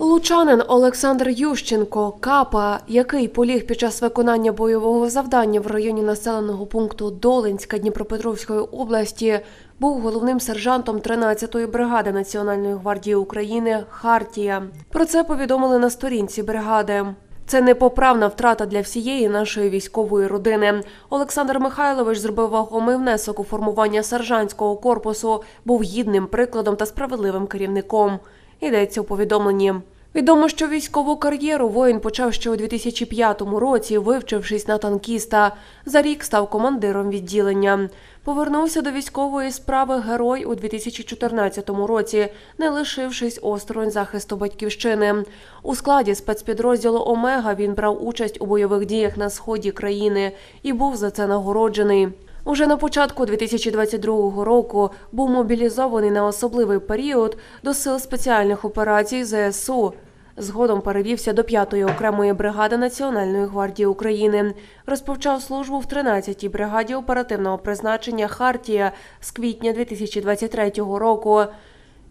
Лучанин Олександр Ющенко, капа, який поліг під час виконання бойового завдання в районі населеного пункту Долинська Дніпропетровської області, був головним сержантом 13-ї бригади Національної гвардії України Хартія. Про це повідомили на сторінці бригади. Це непоправна втрата для всієї нашої військової родини. Олександр Михайлович зробив вагомий внесок у формування сержантського корпусу, був гідним прикладом та справедливим керівником. Йдеться у повідомленні. Відомо, що військову кар'єру воїн почав ще у 2005 році, вивчившись на танкіста. За рік став командиром відділення. Повернувся до військової справи герой у 2014 році, не лишившись осторонь захисту батьківщини. У складі спецпідрозділу Омега він брав участь у бойових діях на сході країни і був за це нагороджений. Уже на початку 2022 року був мобілізований на особливий період до сил спеціальних операцій ЗСУ. Згодом перевівся до 5-ї окремої бригади Національної гвардії України. Розпочав службу в 13-й бригаді оперативного призначення Хартія з квітня 2023 року.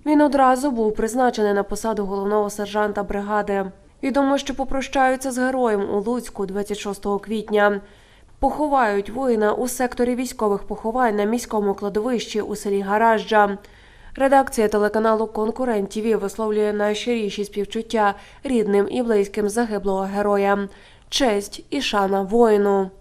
Він одразу був призначений на посаду головного сержанта бригади. Відомо, що попрощаються з героєм у Луцьку 26 квітня. Поховають воїна у секторі військових поховань на міському кладовищі у селі Гаражджа. Редакція телеканалу Конкурент ТІВІ висловлює найщиріші співчуття рідним і близьким загиблого героя. Честь і шана воїну.